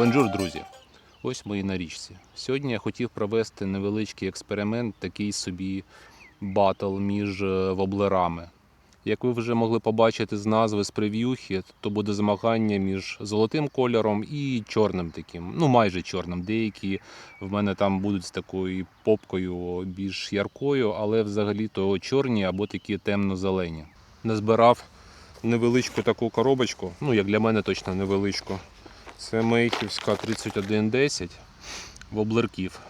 Бонжур, друзі! Ось і на річці. Сьогодні я хотів провести невеличкий експеримент, такий собі батл між е, воблерами. Як ви вже могли побачити з назви з прев'юхи, то буде змагання між золотим кольором і чорним таким, ну майже чорним. Деякі в мене там будуть з такою попкою більш яркою, але взагалі то чорні або такі темно-зелені. Назбирав невеличку таку коробочку, ну як для мене точно невеличку. Це Мейхівська 3110 воблерків.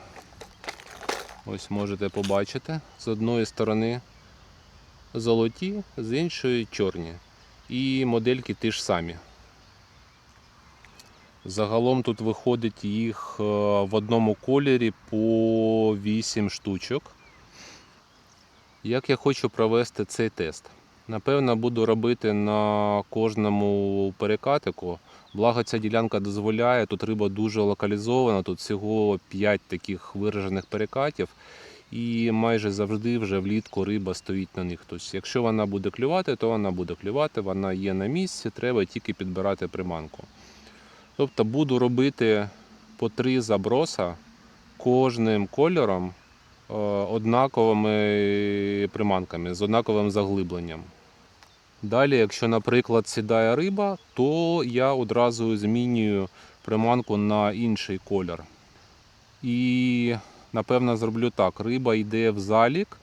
Ось можете побачити. З одної сторони золоті, з іншої чорні. І модельки ті ж самі. Загалом тут виходить їх е, в одному кольорі по 8 штучок. Як я хочу провести цей тест? Напевно, буду робити на кожному перекатику. Благо ця ділянка дозволяє, тут риба дуже локалізована, тут всього 5 таких виражених перекатів. І майже завжди вже влітку риба стоїть на них. Тобто, якщо вона буде клювати, то вона буде клювати, вона є на місці, треба тільки підбирати приманку. Тобто буду робити по три заброса кожним кольором е, однаковими приманками з однаковим заглибленням. Далі, якщо, наприклад, сідає риба, то я одразу змінюю приманку на інший колір. І напевно зроблю так: риба йде в залік,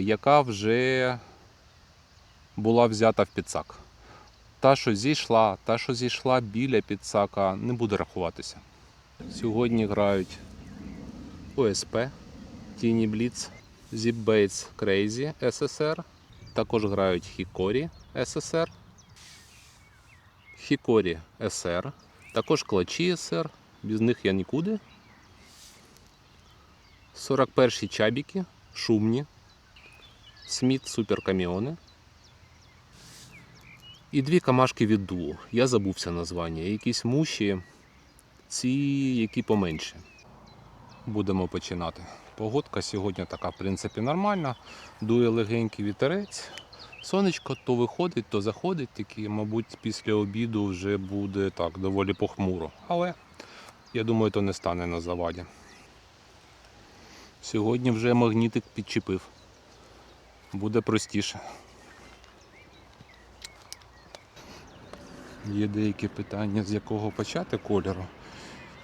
яка вже була взята в підсак. Та, що зійшла, та, що зійшла біля підсака, не буде рахуватися. Сьогодні грають ОСП, Тіні Zip Baits Crazy SSR. Також грають Hikori SSR, Hikori SR, також клачі SR, без них я нікуди. 41-й чабіки, шумні, Сміт суперкаміони. І дві камашки від дуо. Я забувся названня. Якісь муші, ці які поменше. Будемо починати. Погодка сьогодні така, в принципі, нормальна. Дує легенький вітерець. Сонечко то виходить, то заходить, тільки, мабуть, після обіду вже буде так доволі похмуро. Але я думаю, то не стане на заваді. Сьогодні вже магнітик підчепив. Буде простіше. Є деякі питання, з якого почати кольору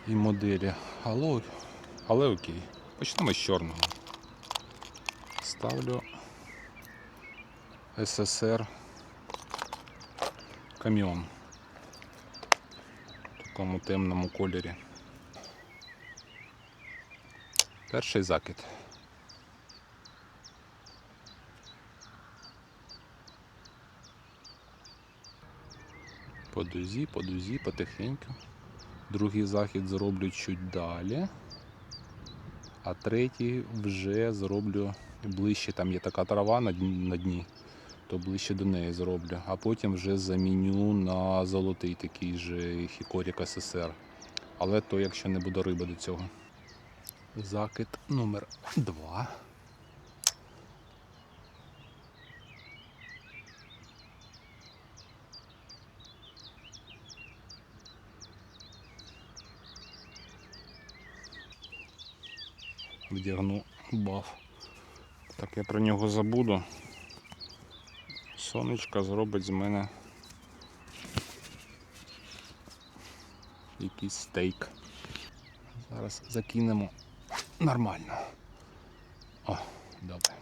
і моделі. Але, але окей. Почнемо з чорного. Ставлю СССР каміон в такому темному кольорі. Перший закид. По дузі, по дузі, потихеньку. Другий захід зроблю чуть далі. А третій вже зроблю ближче, там є така трава на дні, то ближче до неї зроблю. А потім вже заміню на золотий такий же Хікорік СССР. Але то якщо не буде риби до цього. Закид номер 2. Вдягну баф. Так я про нього забуду. Сонечка зробить з мене якийсь стейк. Зараз закинемо нормально. О, добре.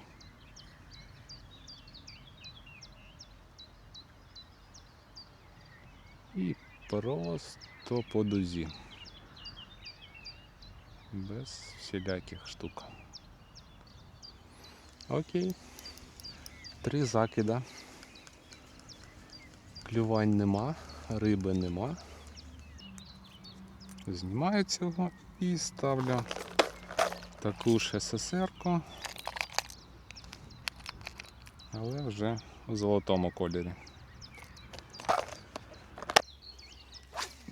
І просто по дузі. Без всіляких штук. Окей. Три закида. Клювань нема, риби нема. Знімаю цього і ставлю таку ж СССР-ку, але вже в золотому кольорі.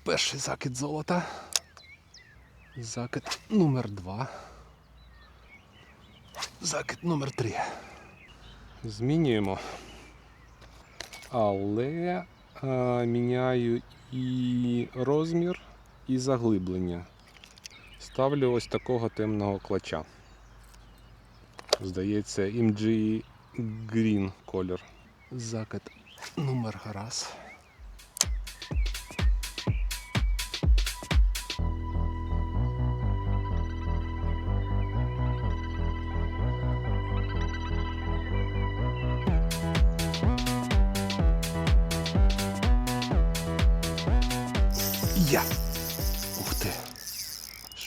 Перший закид золота. Закид номер два. Закид номер три. Змінюємо. Але е, міняю і розмір і заглиблення. Ставлю ось такого темного клача. Здається, MG Green колір. Закид номер раз.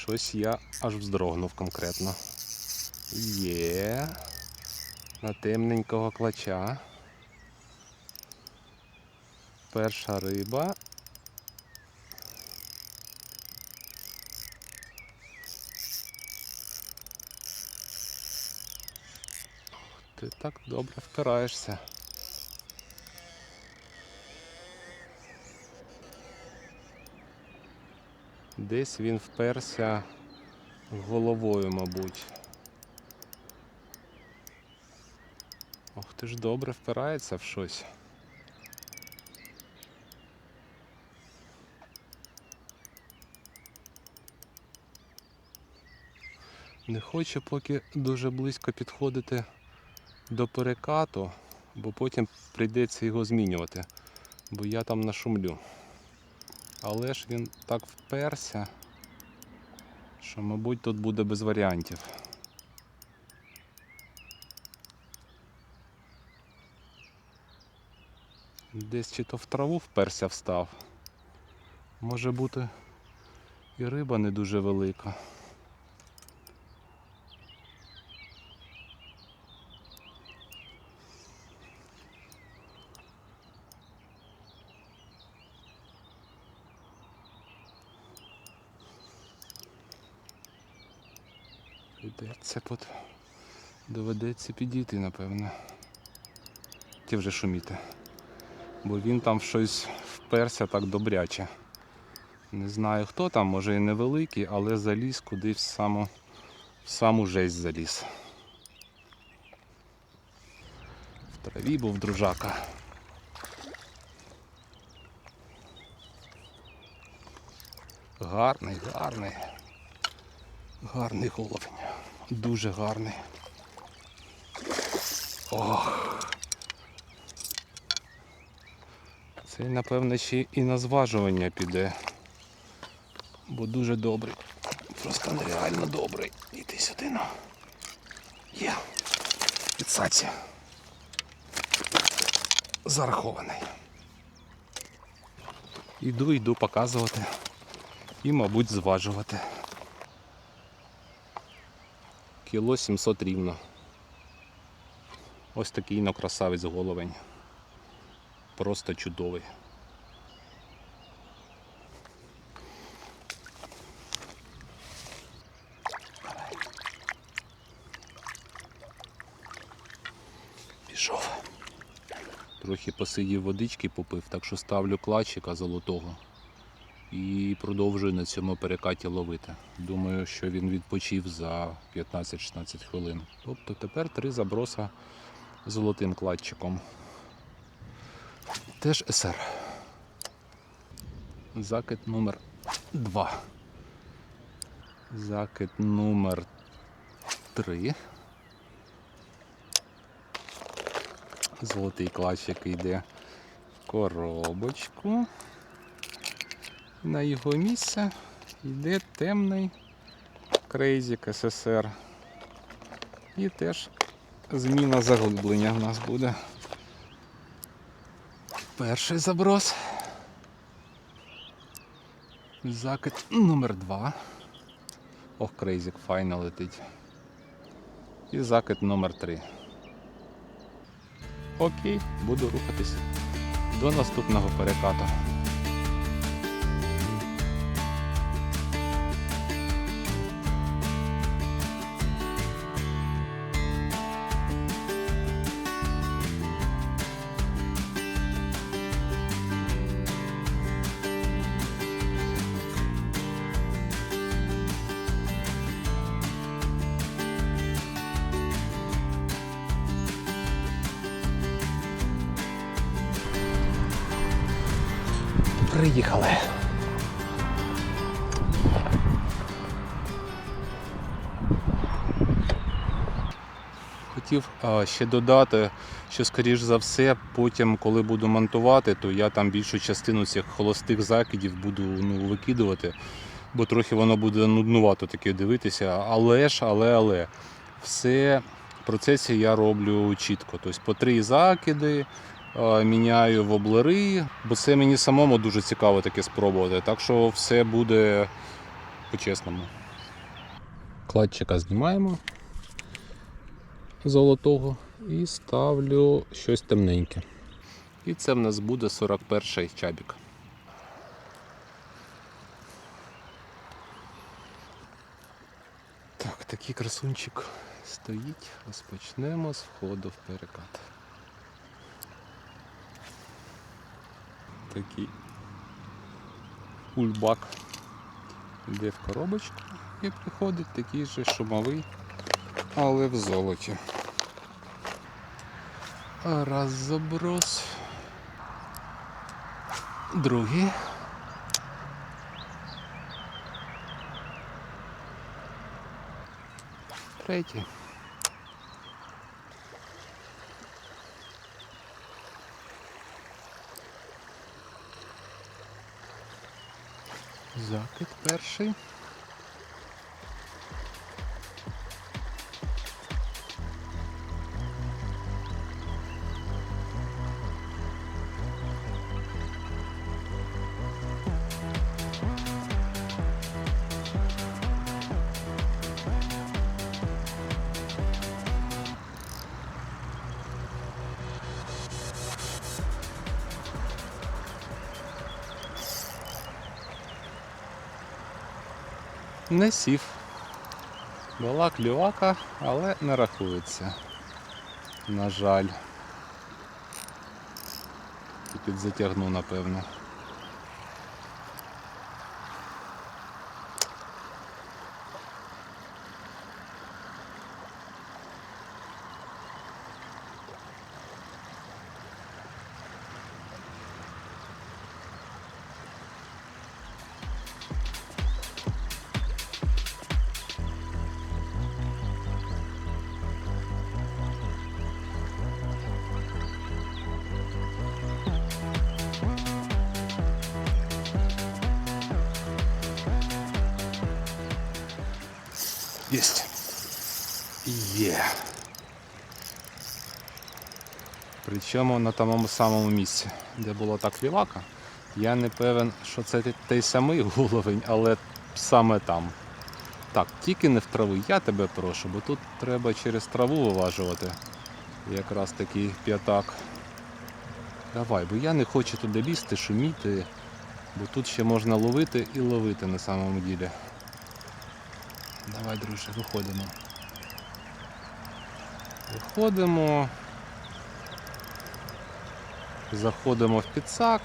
Щось я аж вздрогнув конкретно. Є. На темненького клача. Перша риба. Ти так добре впираєшся. Десь він вперся головою, мабуть. Ох, ти ж добре впирається в щось. Не хочу поки дуже близько підходити до перекату, бо потім прийдеться його змінювати, бо я там нашумлю. Але ж він так вперся, що, мабуть, тут буде без варіантів. Десь чи то в траву вперся встав. Може бути і риба не дуже велика. Прийдеться под... доведеться підійти, напевно. Ті вже шуміти. Бо він там щось вперся так добряче. Не знаю хто там, може і невеликий, але заліз кудись в саму, в саму жесть заліз. В траві був дружака. Гарний, гарний. Гарний головень. Дуже гарний. Ох. Цей, напевне, ще і на зважування піде. Бо дуже добрий. Просто нереально добрий. Іди сюди, ну. Є. Підсаці. Зарахований. Іду, йду показувати. І, мабуть, зважувати. Кіло 700 рівно. Ось такий красавець головень. Просто чудовий. Пішов. Трохи посидів водички попив, так що ставлю клачика золотого і продовжую на цьому перекаті ловити. Думаю, що він відпочив за 15-16 хвилин. Тобто тепер три заброса золотим кладчиком. Теж СР. Закид номер 2. Закид номер 3. Золотий клачик йде в коробочку. На його місце йде темний крейзік СССР. І теж зміна заглиблення в нас буде. Перший заброс. Закид номер 2 Ох, крейзік файно летить. І закид номер 3 Окей, буду рухатись до наступного перекату. Приїхали. Хотів ще додати, що, скоріш за все, потім, коли буду монтувати, то я там більшу частину цих холостих закидів буду ну, викидувати, бо трохи воно буде нуднувато таке дивитися. Але ж, але, але, все в процесі я роблю чітко. Тобто по три закиди, Міняю воблери, бо це мені самому дуже цікаво таке спробувати. Так що все буде по-чесному. Кладчика знімаємо золотого і ставлю щось темненьке. І це в нас буде 41-й чабік. Так, такий красунчик стоїть. Розпочнемо з входу в перекат. Такий ульбак йде в коробочку і приходить такий же шумовий, але в золоті. Раз заброс. Другий. Третій. Закид перший. Не сів. Була клювака, але не рахується. На жаль. Підзатягну, напевно. Єсть. Є. Причому на тому самому місці, де була та клівака. Я не певен, що це той самий головень, але саме там. Так, тільки не в траву, я тебе прошу, бо тут треба через траву виважувати. Якраз такий п'ятак. Давай, бо я не хочу туди лізти, шуміти, бо тут ще можна ловити і ловити на самому ділі. Давай, друже, виходимо. Виходимо. Заходимо в підсак.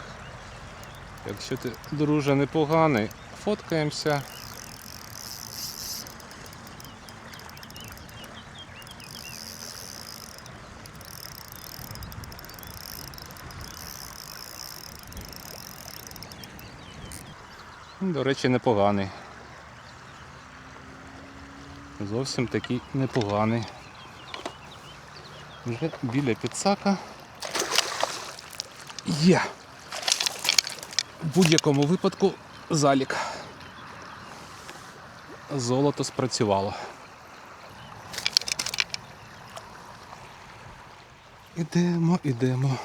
Якщо ти, друже, непоганий, фоткаємося. До речі, непоганий. Зовсім такий непоганий. Вже біля підсака. Є. В будь-якому випадку залік. Золото спрацювало. Ідемо, ідемо.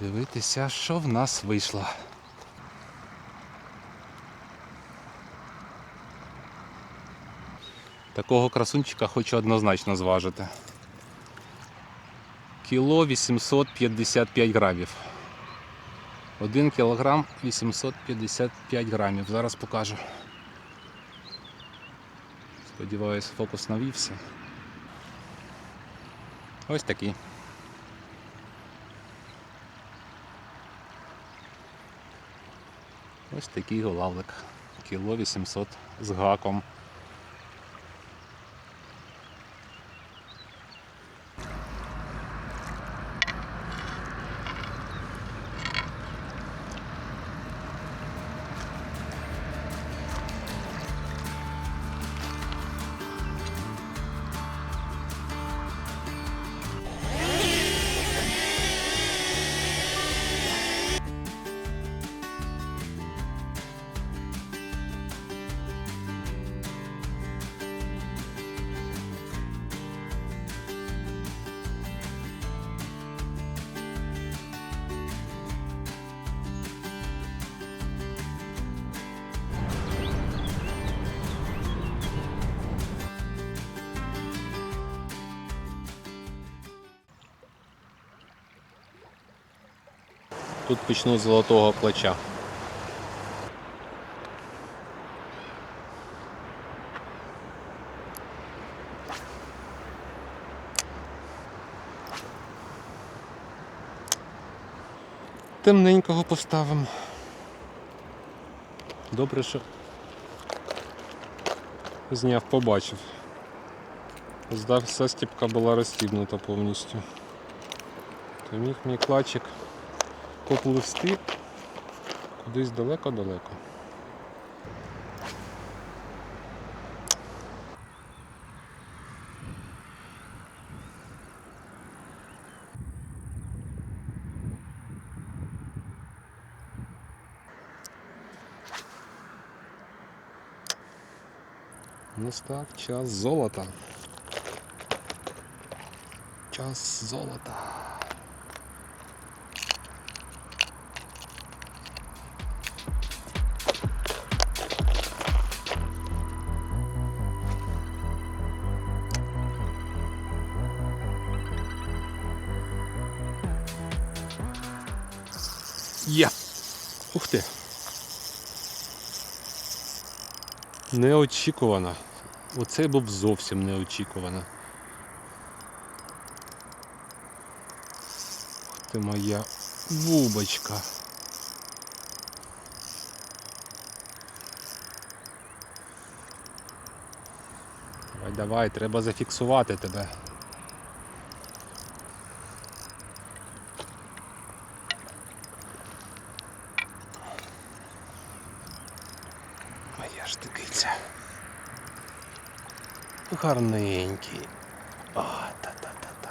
Дивитися, що в нас вийшло. Такого красунчика хочу однозначно зважити. Кіло 855 грамів. 1 кілограм 855 грамів. Зараз покажу. Сподіваюсь, фокус навівся. Ось такий. Ось такий голавлик. Кіло 800 з гаком. Тут почну з золотого плеча. Темненького поставимо. Добре, що зняв, побачив. Здав, застіпка була розстібнута повністю. То міг мій клачик попливсти кудись далеко-далеко. Настав час золота. Час золота. Неочікувано. Оце був зовсім неочікувано. Ти моя вубочка. Давай, давай, треба зафіксувати тебе. Моя ж дикиця. Гарненький. О, та-та-та-та.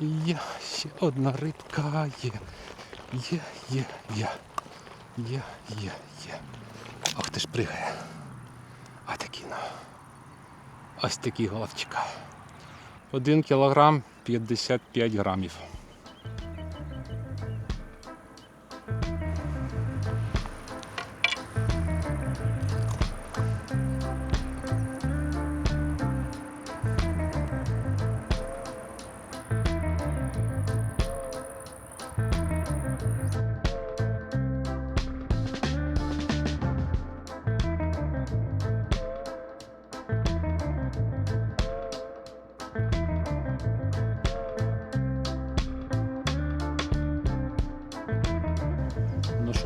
Є, ще одна рибка є. Є, є, є. Є, є, є. Ох ти ж пригає. А такі ну. Ось такий головчик. 1 кілограм 55 грамів.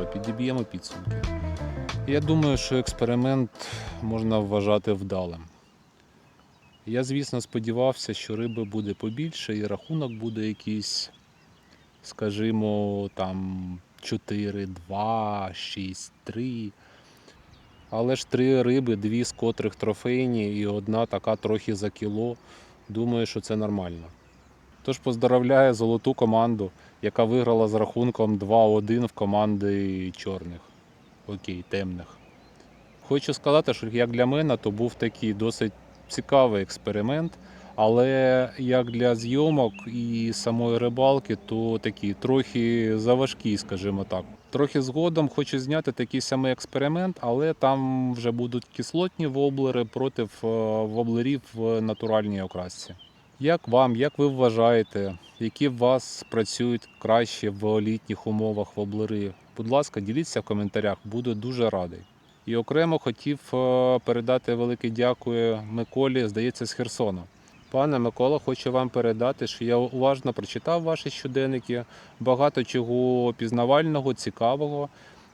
Що, підіб'ємо підсумки. Я думаю, що експеримент можна вважати вдалим. Я, звісно, сподівався, що риби буде побільше і рахунок буде якийсь, скажімо, там 4, 2, 6, 3. Але ж три риби, дві з котрих трофейні і одна така трохи за кіло. Думаю, що це нормально. Тож поздравляю золоту команду, яка виграла з рахунком 2-1 в команди чорних. Окей, темних. Хочу сказати, що як для мене, то був такий досить цікавий експеримент. Але як для зйомок і самої рибалки, то такий трохи заважкий, скажімо так. Трохи згодом хочу зняти такий самий експеримент, але там вже будуть кислотні воблери проти е, воблерів в натуральній окрасці. Як вам, як ви вважаєте, які в вас працюють краще в літніх умовах воблери? Будь ласка, діліться в коментарях, буду дуже радий. І окремо хотів е, передати велике дякую Миколі, здається, з Херсону. Пане Микола, хочу вам передати, що я уважно прочитав ваші щоденники, багато чого пізнавального, цікавого.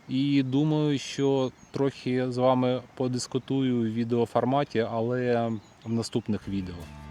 І думаю, що трохи з вами подискутую в відеоформаті, але в наступних відео.